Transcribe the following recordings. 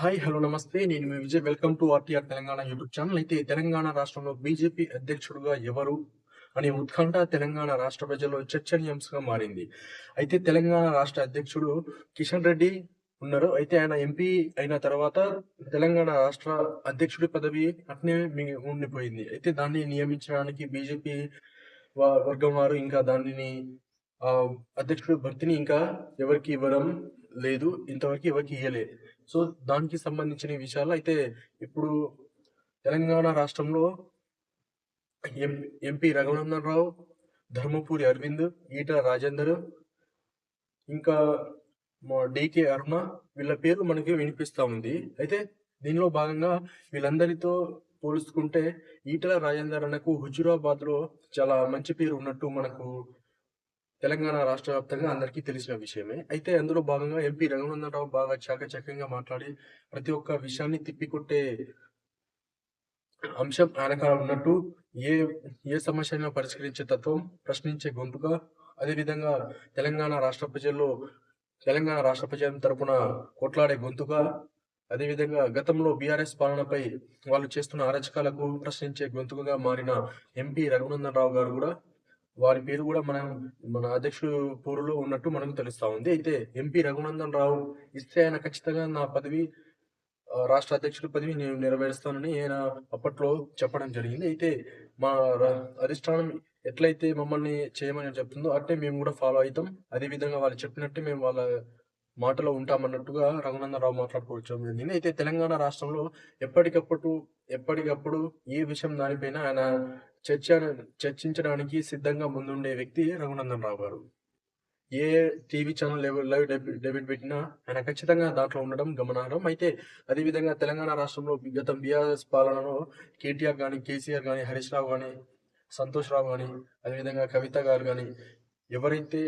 Hi hello నమస్తే. నేను మీ Vijay. Welcome to RTR Telangana YouTube channel. అయితే తెలంగాణ రాష్ట్రంలో బీజేపీ అధ్యక్షుడుగా ఎవరు అనే ఉత్కంఠ తెలంగాణ రాష్ట్ర ప్రజల్లో చర్చనీయాంశంగా మారింది. అయితే తెలంగాణ రాష్ట్ర అధ్యక్షుడు కిషన్ రెడ్డి ఉన్నారు. అయితే ఆయన ఎంపీ అయిన తర్వాత తెలంగాణ రాష్ట్ర అధ్యక్షుడి పదవి అట్నే మీ- ఉండిపోయింది. అయితే దాన్ని నియమించడానికి బీజేపీ వర్గం వారు ఇంకా దానిని అధ్యక్షుడి భర్తీని ఇంకా ఎవరికి ఇవ్వడం లేదు. ఇంతవరకు ఎవరికి ఇవ్వలేదు సో దానికి సంబంధించిన విషయాలు అయితే ఇప్పుడు తెలంగాణ రాష్ట్రంలో ఎం ఎంపీ రఘునందన్ రావు ధర్మపురి అరవింద్ ఈటల రాజేందర్ ఇంకా మా డికే అరుణ వీళ్ళ పేర్లు మనకి వినిపిస్తూ ఉంది. అయితే దీనిలో భాగంగా వీళ్ళందరితో పోల్చుకుంటే ఈటల రాజేందర్ అన్నకు హుజురాబాద్లో చాలా మంచి పేరు ఉన్నట్టు మనకు తెలంగాణ రాష్ట్ర వ్యాప్తంగా అందరికీ తెలిసిన విషయమే. అయితే అందులో భాగంగా ఎంపీ రఘునందనరావు బాగా చాకచక్యంగా మాట్లాడి ప్రతి ఒక్క విషయాన్ని తిప్పికొట్టే అంశం ఆయనకాడ ఉన్నట్టు ఏ ఏ సమస్యను పరిష్కరించే తత్వం ప్రశ్నించే గొంతుగా అదేవిధంగా తెలంగాణ రాష్ట్ర ప్రజల్లో తెలంగాణ రాష్ట్ర ప్రజల తరపున కొట్లాడే గొంతుగా అదేవిధంగా గతంలో బీఆర్ఎస్ పాలనపై వాళ్ళు చేస్తున్న అరాచకాలకు ప్రశ్నించే గొంతుగా మారిన ఎంపీ రఘునందన్ రావు గారు కూడా వారి పేరు కూడా మనం మన అధ్యక్షుడు పూరులో ఉన్నట్టు మనకు తెలుస్తా ఉంది. అయితే ఎంపీ రఘునందన్ రావు ఇస్తే ఆయన ఖచ్చితంగా నా పదవి రాష్ట్ర అధ్యక్షుడి పదవి నేను నెరవేరుస్తానని ఆయన అప్పట్లో చెప్పడం జరిగింది. అయితే మా అధిష్టానం ఎట్లయితే మమ్మల్ని చేయమని చెప్తుందో అట్టే మేము కూడా ఫాలో అవుతాం. అదే విధంగా వాళ్ళు చెప్పినట్టే మేము వాళ్ళ మాటలో ఉంటామన్నట్టుగా రఘునందరావు మాట్లాడుకోవడం మాట్లాడుకోవచ్చు జరిగింది. అయితే తెలంగాణ రాష్ట్రంలో ఎప్పటికప్పుడు ఎప్పటికప్పుడు ఏ విషయం దానిపైన ఆయన చర్చ చర్చించడానికి సిద్ధంగా ముందుండే వ్యక్తి రఘునందన్ రావు గారు. ఏ టీవీ ఛానల్ లైవ్ డెబిట్ పెట్టినా ఆయన ఖచ్చితంగా దాంట్లో ఉండడం గమనార్హం. అయితే అదేవిధంగా తెలంగాణ రాష్ట్రంలో గత బీఆర్ఎస్ పాలనలో కేటీఆర్ కానీ కేసీఆర్ కానీ హరీష్ రావు కానీ సంతోష్ రావు కానీ అదేవిధంగా కవిత గారు కానీ ఎవరైతే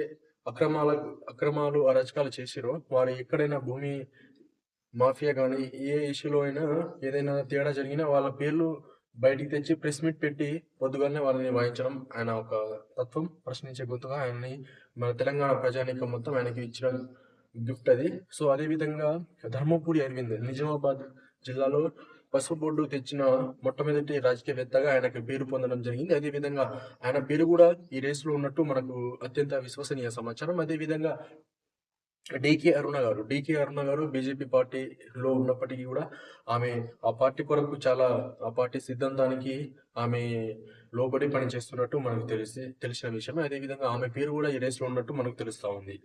అక్రమాల అక్రమాలు అరాచకాలు చేసిరో వారు ఎక్కడైనా భూమి మాఫియా కానీ ఏ ఇష్యూలో అయినా ఏదైనా తేడా జరిగినా వాళ్ళ పేర్లు బయటికి తెచ్చి ప్రెస్ మీట్ పెట్టి పొద్దుగానే వాళ్ళని వాయించడం ఆయన ఒక తత్వం. ప్రశ్నించే గొంతుగా ఆయన్ని మన తెలంగాణ ప్రజానీకం మొత్తం ఆయనకి ఇచ్చిన గిఫ్ట్ అది. సో అదేవిధంగా ధర్మపూరి ధర్మపురి అరవింద్ నిజామాబాద్ జిల్లాలో పసుపు బోర్డు తెచ్చిన మొట్టమొదటి రాజకీయవేత్తగా ఆయనకు పేరు పొందడం జరిగింది. అదే విధంగా ఆయన పేరు కూడా ఈ రేసులో ఉన్నట్టు మనకు అత్యంత విశ్వసనీయ సమాచారం. అదే విధంగా డికే అరుణ గారు డికే అరుణ గారు బీజేపీ పార్టీలో ఉన్నప్పటికీ కూడా ఆమె ఆ పార్టీ కొరకు చాలా ఆ పార్టీ సిద్ధాంతానికి ఆమె లోబడి పనిచేస్తున్నట్టు మనకు తెలిసి తెలిసిన విషయమే అదే విధంగా ఆమె పేరు కూడా ఈ రేస్లో ఉన్నట్టు మనకు తెలుస్తూ ఉంది.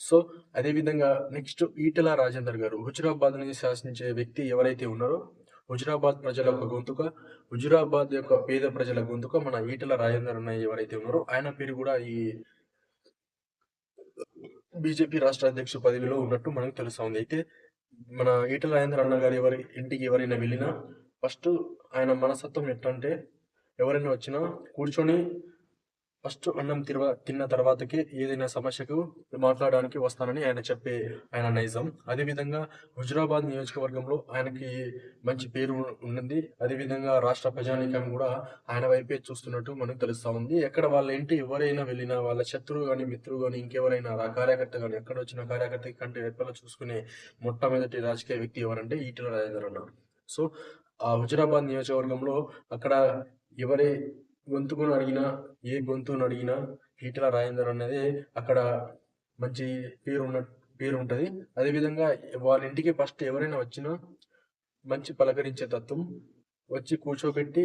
సో అదేవిధంగా నెక్స్ట్ ఈటల రాజేందర్ గారు హుజురాబాద్ నుంచి శాసించే వ్యక్తి ఎవరైతే ఉన్నారో హుజురాబాద్ ప్రజల యొక్క గొంతుక హుజురాబాద్ యొక్క పేద ప్రజల గొంతుక మన ఈటల రాజేందర్ అన్న ఎవరైతే ఉన్నారో ఆయన పేరు కూడా ఈ బీజేపీ రాష్ట్ర అధ్యక్ష పదవిలో ఉన్నట్టు మనకు తెలుస్తా ఉంది అయితే మన ఈటల రాజేంద్ర అన్న గారు ఎవరి ఇంటికి ఎవరైనా వెళ్ళినా ఫస్ట్ ఆయన మనస్తత్వం ఎట్లంటే ఎవరైనా వచ్చినా కూర్చొని ఫస్ట్ అన్నం తిరవ తిన్న తర్వాతకి ఏదైనా సమస్యకు మాట్లాడడానికి వస్తానని ఆయన చెప్పే ఆయన నైజం. అదేవిధంగా హుజురాబాద్ నియోజకవర్గంలో ఆయనకి మంచి పేరు ఉన్నది. అదేవిధంగా రాష్ట్ర ప్రజానీకం కూడా ఆయన వైపే చూస్తున్నట్టు మనకు తెలుస్తా ఉంది. ఎక్కడ వాళ్ళ ఇంటి ఎవరైనా వెళ్ళినా వాళ్ళ శత్రువు కానీ మిత్రుడు కానీ ఇంకెవరైనా కార్యకర్త కానీ ఎక్కడ వచ్చిన కార్యకర్త కంటే ఎప్పటిలో చూసుకునే మొట్టమొదటి రాజకీయ వ్యక్తి ఎవరంటే ఈటల రాజేందర్ అన్న. సో ఆ హుజురాబాద్ నియోజకవర్గంలో అక్కడ ఎవరి గొంతుకును అడిగినా ఏ గొంతును అడిగినా ఈటల రాజేందర్ అనేది అక్కడ మంచి పేరు ఉన్న పేరు ఉంటుంది. అదేవిధంగా వాళ్ళ ఇంటికి ఫస్ట్ ఎవరైనా వచ్చినా మంచి పలకరించే తత్వం వచ్చి కూర్చోబెట్టి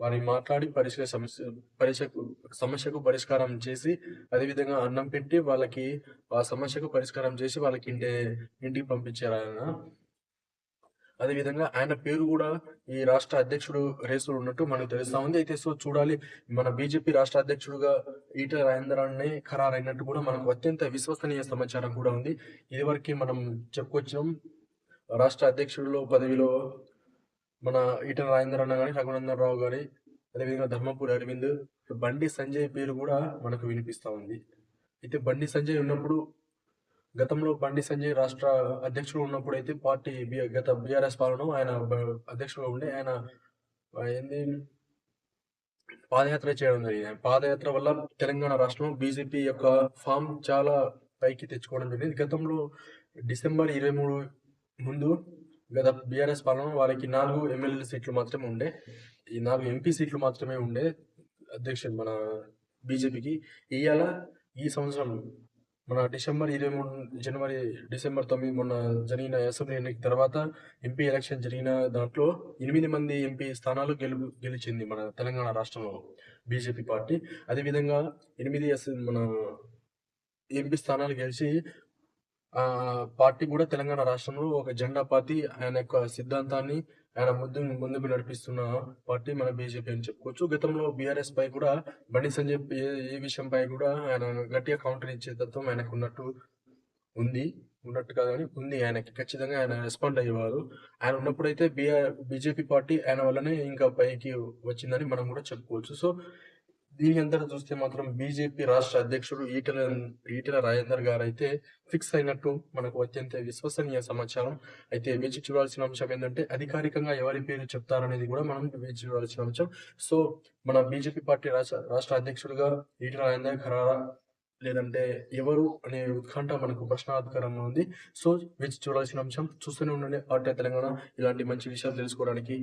వారి మాట్లాడి పరిష్కార సమస్య పరిశకు సమస్యకు పరిష్కారం చేసి అదేవిధంగా అన్నం పెట్టి వాళ్ళకి ఆ సమస్యకు పరిష్కారం చేసి వాళ్ళకి ఇంటి ఇంటికి పంపించారు ఆయన. అదేవిధంగా ఆయన పేరు కూడా ఈ రాష్ట్ర అధ్యక్షుడు రేసులో ఉన్నట్టు మనకు తెలుస్తా ఉంది. అయితే సో చూడాలి మన బీజేపీ రాష్ట్ర అధ్యక్షుడుగా ఈటల రాజేంద్రాన్ని ఖరారైనట్టు కూడా మనకు అత్యంత విశ్వసనీయ సమాచారం కూడా ఉంది. ఇదివరకు మనం చెప్పుకొచ్చినాం రాష్ట్ర అధ్యక్షుడిలో పదవిలో మన ఈటల రాజేంద్ర అన్న కానీ రఘునందన్ రావు గారి అదేవిధంగా ధర్మపురి అరవింద్ బండి సంజయ్ పేరు కూడా మనకు వినిపిస్తా ఉంది. అయితే బండి సంజయ్ ఉన్నప్పుడు గతంలో బండి సంజయ్ రాష్ట్ర అధ్యక్షుడు ఉన్నప్పుడు అయితే పార్టీ బి- గత బీఆర్ఎస్ పాలన ఆయన అధ్యక్షుడు ఉండి ఆయన ఏంది? పాదయాత్ర చేయడం జరిగింది. పాదయాత్ర వల్ల తెలంగాణ రాష్ట్రం బీజేపీ యొక్క ఫామ్ చాలా పైకి తెచ్చుకోవడం జరిగింది. గతంలో డిసెంబర్ ఇరవై మూడు ముందు గత బీఆర్ఎస్ పాలన వారికి నాలుగు ఎమ్మెల్యే సీట్లు మాత్రమే ఉండే. ఈ నాలుగు ఎంపీ సీట్లు మాత్రమే ఉండే అధ్యక్షుడు మన బీజేపీకి. ఇవాళ ఈ సంవత్సరం మన డిసెంబర్ ఇరవై మూడు జనవరి డిసెంబర్ తొమ్మిది మొన్న జరిగిన అసెంబ్లీ ఎన్నిక తర్వాత ఎంపీ ఎలక్షన్ జరిగిన దాంట్లో ఎనిమిది మంది ఎంపీ స్థానాలు గెలు గెలిచింది మన తెలంగాణ రాష్ట్రంలో బీజేపీ పార్టీ. అదేవిధంగా ఎనిమిది మన ఎంపీ స్థానాలు గెలిచి ఆ పార్టీ కూడా తెలంగాణ రాష్ట్రంలో ఒక జెండా పార్టీ ఆయన యొక్క సిద్ధాంతాన్ని ఆయన ముందు ముందుకు నడిపిస్తున్న పార్టీ మన బీజేపీ అని చెప్పుకోవచ్చు. గతంలో బీఆర్ఎస్ పై కూడా బండి సంజయ్ ఏ ఏ విషయంపై కూడా ఆయన గట్టిగా కౌంటర్ ఇచ్చే తత్వం ఆయనకు ఉన్నట్టు ఉంది. ఉన్నట్టు కాదు కానీ ఉంది ఆయనకి. ఖచ్చితంగా ఆయన రెస్పాండ్ అయ్యేవారు. ఆయన ఉన్నప్పుడైతే బీఆర్ బీజేపీ పార్టీ ఆయన వల్లనే ఇంకా పైకి వచ్చిందని మనం కూడా చెప్పుకోవచ్చు. సో దీని అందరూ చూస్తే మాత్రం బీజేపీ రాష్ట్ర అధ్యక్షుడు ఈటల ఈటెల రాజేందర్ గారు అయితే ఫిక్స్ అయినట్టు మనకు అత్యంత విశ్వసనీయ సమాచారం. అయితే వేచి చూడాల్సిన అంశం ఏంటంటే అధికారికంగా ఎవరి పేరు చెప్తారనేది కూడా మనం వేచి చూడాల్సిన అంశం. సో మన బీజేపీ పార్టీ రాష్ట్ర రాష్ట్ర అధ్యక్షుడిగా ఈటల రాజేందర్ ఖరారా లేదంటే ఎవరు అనే ఉత్కంఠ మనకు ప్రశ్నార్థకరంగా ఉంది. సో వేచి చూడాల్సిన అంశం చూస్తూనే ఉండండి. ఆర్టీ తెలంగాణ ఇలాంటి మంచి విషయాలు తెలుసుకోవడానికి